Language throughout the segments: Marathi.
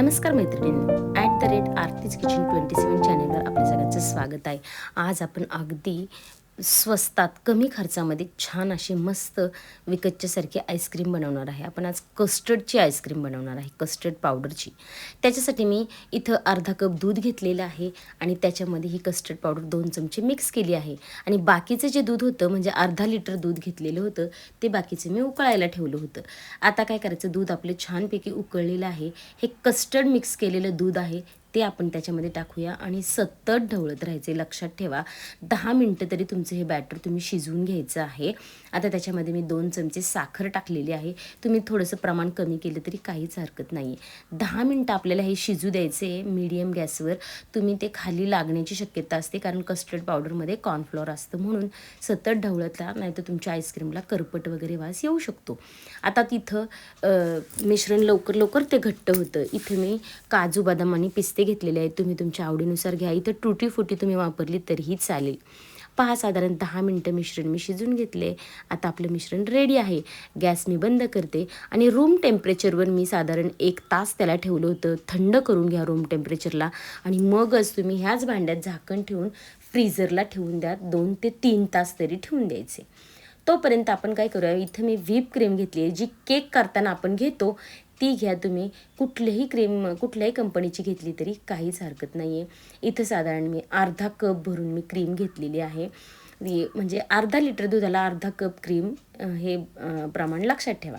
नमस्कार मैत्रिणींनो. At the rate Aarti's kitchen twenty seven चॅनेलवर आपल्या सगळ्यांचं स्वागत आहे. आज आपण अगदी स्वस्तात कमी खर्चामध्ये छान अशी मस्त विकतच्यासारखी आईस्क्रीम बनवणार आहे. आपण आज कस्टर्डची आईस्क्रीम बनवणार आहे कस्टर्ड पावडरची. त्याच्यासाठी मी इथं अर्धा कप दूध घेतलेलं आहे आणि त्याच्यामध्ये ही कस्टर्ड पावडर दोन चमचे मिक्स केली आहे. आणि बाकीचं जे दूध होतं म्हणजे अर्धा लिटर दूध घेतलेलं होतं ते बाकीचं मी उकळायला ठेवलं होतं. आता काय करायचं? दूध आपलं छानपैकी उकळलेलं आहे. हे कस्टर्ड मिक्स केलेलं दूध आहे. ते आपण त्याच्यामध्ये टाकूया आणि सतत ढवळत राहायचे. लक्षात ठेवा दहा मिनटं तरी तुमचं हे बॅटर तुम्ही शिजवून घ्यायचं आहे. आता त्याच्यामध्ये मी दोन चमचे साखर टाकलेली आहे. तुम्ही थोडंसं प्रमाण कमी केलं तरी काहीच हरकत नाही आहे दहा मिनटं आपल्याला हे शिजू द्यायचे आहे मीडियम गॅसवर. तुम्ही ते खाली लागण्याची शक्यता असते कारण कस्टर्ड पावडरमध्ये कॉर्नफ्लॉर असतं म्हणून सतत ढवळतला नाही तर तुमच्या आईस्क्रीमला करपट वगैरे वास येऊ शकतो. आता तिथं मिश्रण लवकर लवकर ते घट्ट होतं. इथे मी काजू बदाम आणि पिस्ते घेतलेले आहेत तुम्ही तुमच्या आवडीनुसार घ्या. इथं टुटी फुटी तुम्ही वापरली तरीही चालेल. पहा साधारण दहा मिनटं मिश्रण मी शिजून घेतले. आता आपलं मिश्रण रेडी आहे. गॅस मी बंद करते आणि रूम टेम्परेचरवर मी साधारण एक तास त्याला ठेवलं होतं. थंड करून घ्या रूम टेम्परेचरला आणि मगच तुम्ही ह्याच भांड्यात झाकण ठेवून फ्रीझरला ठेवून द्या. दोन ते तीन तास तरी ठेवून द्यायचे. तोपर्यंत आपण काय करूया? इथं मी व्हीप क्रीम घेतली आहे जी केक करताना आपण घेतो. ती घ्या तुम्ही. कुठलीही क्रीम कुठल्याही कंपनीची घेतली तरी काहीच हरकत नाही आहे इथं साधारण मी अर्धा कप भरून मी क्रीम घेतलेली आहे. म्हणजे अर्धा लिटर दुधाला अर्धा कप क्रीम हे प्रमाण लक्षात ठेवा.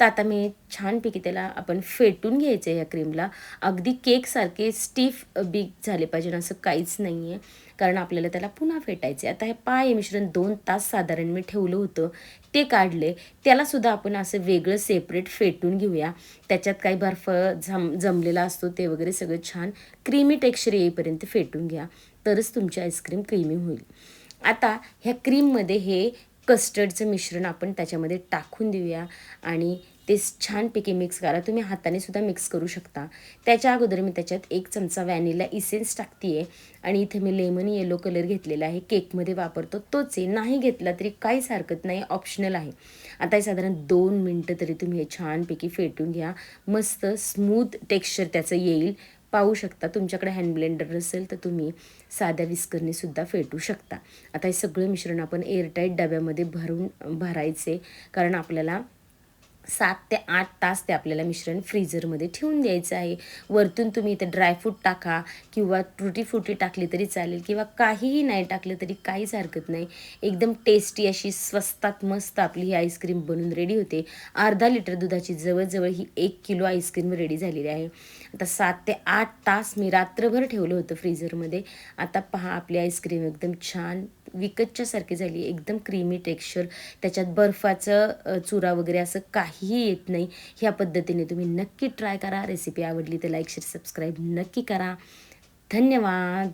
तर आता मी छानपैकी त्याला आपण फेटून घ्यायचं आहे या क्रीमला अगदी केकसारखे स्टीफ बिग झाले पाहिजे असं काहीच नाही आहे कारण आपल्याला त्याला पुन्हा फेटायचे आता हे पाय मिश्रण दोन तास साधारण मी ठेवलं होतं. ते काढले. त्यालासुद्धा आपण असं वेगळं सेपरेट फेटून घेऊया. त्याच्यात काही बर्फ जम जमलेला असतो ते वगैरे सगळं छान क्रीमी टेक्स्चर येईपर्यंत फेटून घ्या. तरच तुमची आईस्क्रीम क्रीमी होईल. आता ह्या क्रीममध्ये हे कस्टर्डचं मिश्रण आपण त्याच्यामध्ये टाकून देऊया आणि ते छानपैकी मिक्स करा. तुम्ही हाताने सुद्धा मिक्स करू शकता. त्याच्या अगोदर मी त्याच्यात एक चमचा व्हॅनिला इसेन्स टाकते आहे आणि इथे मी लेमन येलो कलर घेतलेला आहे. केकमध्ये वापरतो. तोच आहे. नाही घेतला तरी काहीच हरकत नाही. ऑप्शनल आहे. आता हे साधारण दोन मिनटं तरी तुम्ही हे छानपैकी फेटून घ्या. मस्त स्मूथ टेक्स्चर त्याचं येईल. पाहू शकता. तुमच्याकडे हँड ब्लेंडर नसेल तर तुम्ही साध्या विस्करनेसुद्धा फेटू शकता. आता हे सगळं मिश्रण आपण एअरटाईट डब्यामध्ये भरून भरायचे. कारण आपल्याला सात ते आठ तास ते आपल्याला मिश्रण फ्रीजरमध्ये ठेवून द्यायचं आहे. वरतून तुम्ही इथं ड्रायफ्रूट टाका किंवा ट्रुटी फ्रुटी टाकली तरी चालेल किंवा काहीही नाही टाकलं तरी काहीच हरकत नाही. एकदम टेस्टी अशी स्वस्तात मस्त आपली ही आईस्क्रीम बनून रेडी होते. अर्धा लिटर दुधाची जवळजवळ ही एक किलो आईस्क्रीम रेडी झालेली आहे. आता सात ते आठ तास मी रात्रभर ठेवलं होतं फ्रीझरमध्ये. आता पहा आपली आईस्क्रीम एकदम छान विकतच्यासारखी झाली. एकदम क्रीमी टेक्स्चर त्याच्यात बर्फाचं चुरा वगैरे असं काहीही येत नाही. ह्या पद्धतीने तुम्ही नक्की ट्राय करा. रेसिपी आवडली तर लाईक शेअर सबस्क्राईब नक्की करा. धन्यवाद.